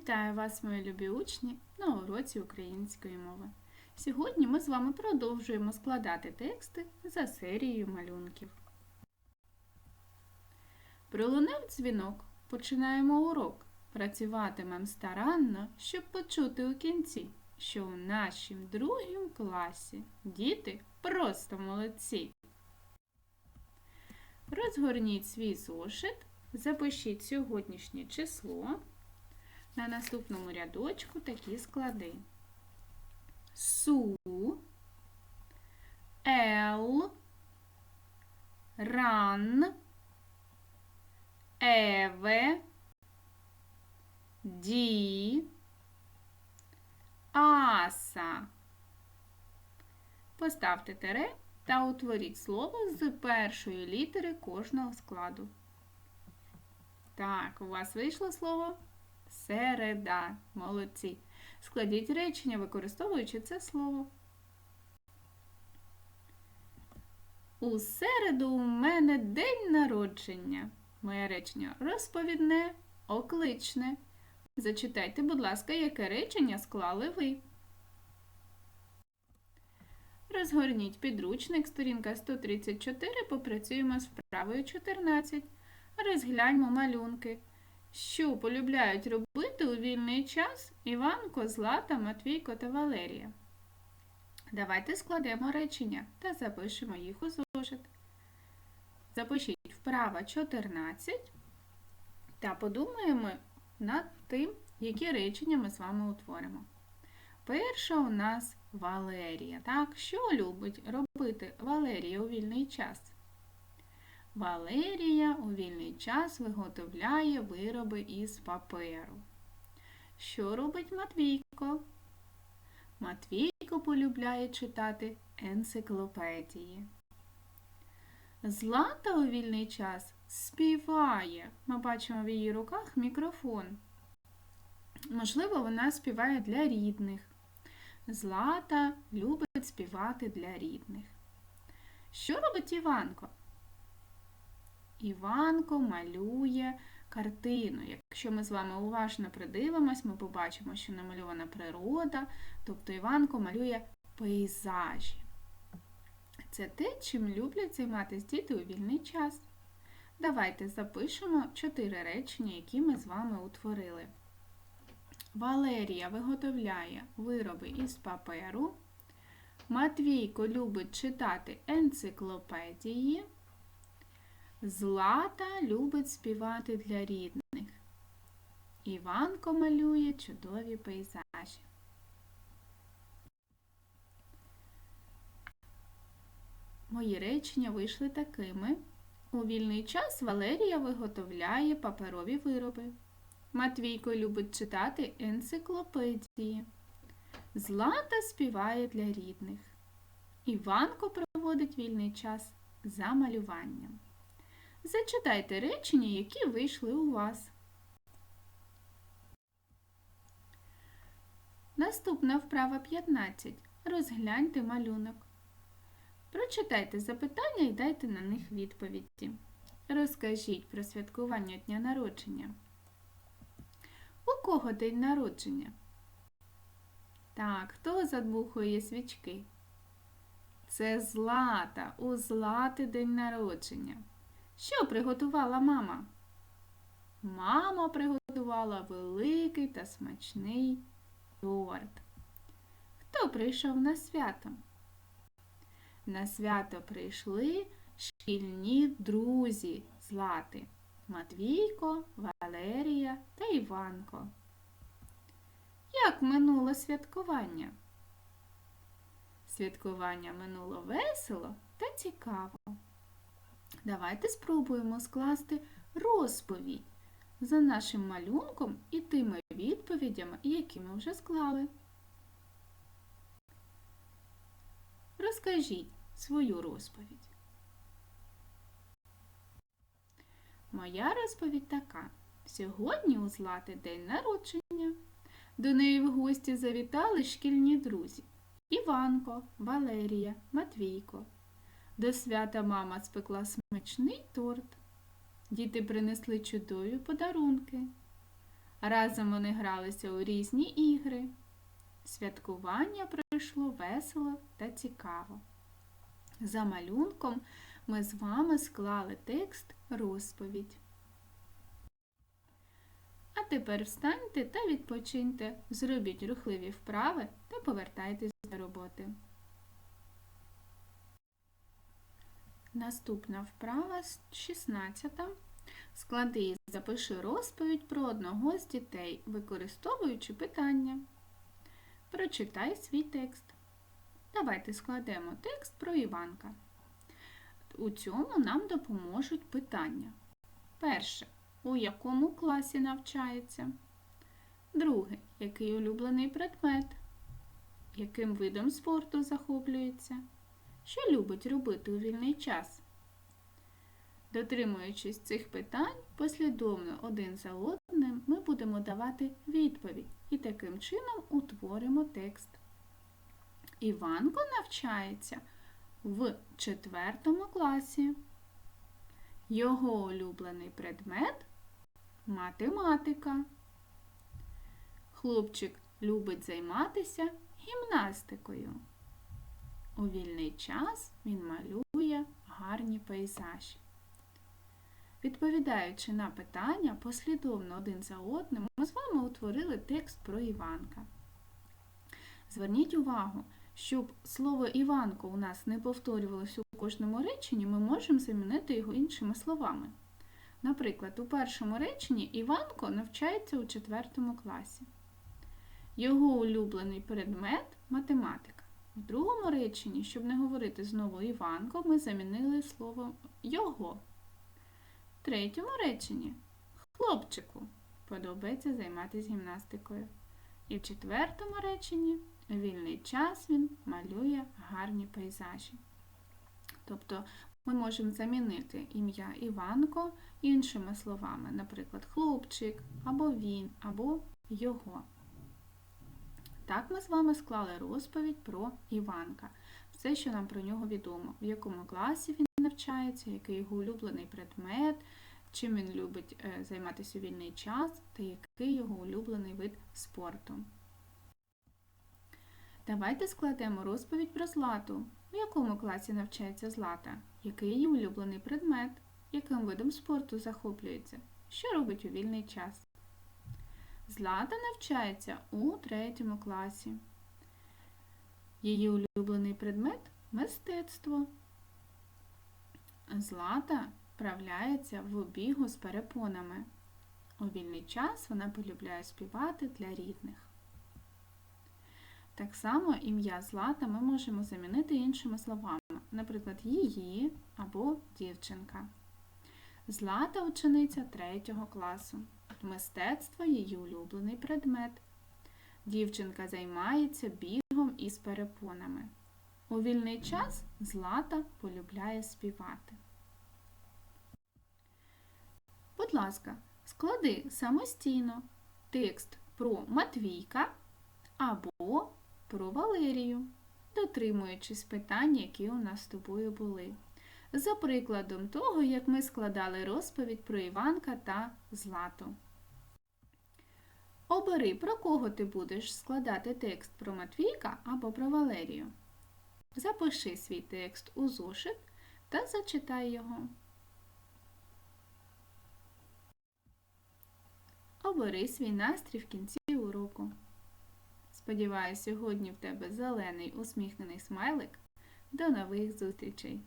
Вітаю вас, мої любі учні, на уроці української мови. Сьогодні ми з вами продовжуємо складати тексти за серією малюнків. Пролунав дзвінок. Починаємо урок. Працюватимем старанно, щоб почути у кінці, що у нашім другім класі діти просто молодці. Розгорніть свій зошит, запишіть сьогоднішнє число. На наступному рядочку такі склади. Су, Ел, Ран, Еве, Ді, Аса. Поставте тире та утворіть слово з першої літери кожного складу. Так, у вас вийшло слово середа. Молодці. Складіть речення, використовуючи це слово. У середу у мене день народження. Моє речення розповідне, окличне. Зачитайте, будь ласка, яке речення склали ви. Розгорніть підручник, сторінка 134, попрацюємо з вправою 14. Розгляньмо малюнки. Що полюбляють робити у вільний час Іванко, Злата, Матвійко та Валерія? Давайте складемо речення та запишемо їх у зошит. Запишіть вправа 14 та подумаємо над тим, які речення ми з вами утворимо. Перша у нас Валерія. Так, що любить робити Валерія у вільний час? Валерія у вільний час виготовляє вироби із паперу. Що робить Матвійко? Матвійко полюбляє читати енциклопедії. Злата у вільний час співає. Ми бачимо в її руках мікрофон. Можливо, вона співає для рідних. Злата любить співати для рідних. Що робить Іванко? Іванко малює картину. Якщо ми з вами уважно придивимось, ми побачимо, що намальована природа, тобто Іванко малює пейзажі. Це те, чим люблять займатися діти у вільний час. Давайте запишемо чотири речення, які ми з вами утворили. Валерія виготовляє вироби із паперу. Матвійко любить читати енциклопедії. Злата любить співати для рідних. Іванко малює чудові пейзажі. Мої речення вийшли такими. У вільний час Валерія виготовляє паперові вироби. Матвійко любить читати енциклопедії. Злата співає для рідних. Іванко проводить вільний час за малюванням. Зачитайте речення, які вийшли у вас. Наступна вправа 15. Розгляньте малюнок. Прочитайте запитання і дайте на них відповіді. Розкажіть про святкування дня народження. У кого день народження? Так, хто задмухує свічки? Це Злата. У Злати день народження. Що приготувала мама? Мама приготувала великий та смачний торт. Хто прийшов на свято? На свято прийшли шкільні друзі Злати Матвійко, Валерія та Іванко. Як минуло святкування? Святкування минуло весело та цікаво. Давайте спробуємо скласти розповідь за нашим малюнком і тими відповідями, які ми вже склали. Розкажіть свою розповідь. Моя розповідь така. Сьогодні у Злати день народження. До неї в гості завітали шкільні друзі Іванко, Валерія, Матвійко. До свята мама спекла смачний торт. Діти принесли чудові подарунки. Разом вони гралися у різні ігри. Святкування пройшло весело та цікаво. За малюнком ми з вами склали текст розповідь. А тепер встаньте та відпочиньте, зробіть рухливі вправи та повертайтесь до роботи. Наступна вправа 16. Склади і запиши розповідь про одного з дітей, використовуючи питання. Прочитай свій текст. Давайте складемо текст про Іванка. У цьому нам допоможуть питання. Перше. У якому класі навчається? Друге. Який улюблений предмет? Яким видом спорту захоплюється? Що любить робити у вільний час? Дотримуючись цих питань, послідовно один за одним ми будемо давати відповідь і таким чином утворимо текст. Іванко навчається в четвертому класі. Його улюблений предмет математика. Хлопчик любить займатися гімнастикою. У вільний час він малює гарні пейзажі. Відповідаючи на питання, послідовно один за одним, ми з вами утворили текст про Іванка. Зверніть увагу, щоб слово Іванко у нас не повторювалось у кожному реченні, ми можемо замінити його іншими словами. Наприклад, у першому реченні Іванко навчається у 4 класі. Його улюблений предмет математика. В другому реченні, щоб не говорити знову Іванко, ми замінили слово його. В третьому реченні хлопчику подобається займатися гімнастикою. І в четвертому реченні вільний час він малює гарні пейзажі. Тобто ми можемо замінити ім'я Іванко іншими словами, наприклад, хлопчик, або він, або його. Так ми з вами склали розповідь про Іванка. Все, що нам про нього відомо, в якому класі він навчається, який його улюблений предмет, чим він любить е, займатися у вільний час та який його улюблений вид спорту. Давайте складемо розповідь про Злату. В якому класі навчається Злата? Який її улюблений предмет? Яким видом спорту захоплюється? Що робить у вільний час? Злата навчається у третьому класі. Її улюблений предмет мистецтво. Злата вправляється в бігу з перепонами. У вільний час вона полюбляє співати для рідних. Так само ім'я Злата ми можемо замінити іншими словами, наприклад, її або дівчинка. Злата учениця 3 класу. Мистецтво її улюблений предмет. Дівчинка займається бігом із перепонами. У вільний час Злата полюбляє співати. Будь ласка, склади самостійно текст про Матвійка або про Валерію, дотримуючись питань, які у нас з тобою були. За прикладом того, як ми складали розповідь про Іванка та Злату. Обери, про кого ти будеш складати текст про Матвійка або про Валерію. Запиши свій текст у зошит та зачитай його. Обери свій настрій в кінці уроку. Сподіваюсь, сьогодні в тебе зелений усміхнений смайлик. До нових зустрічей!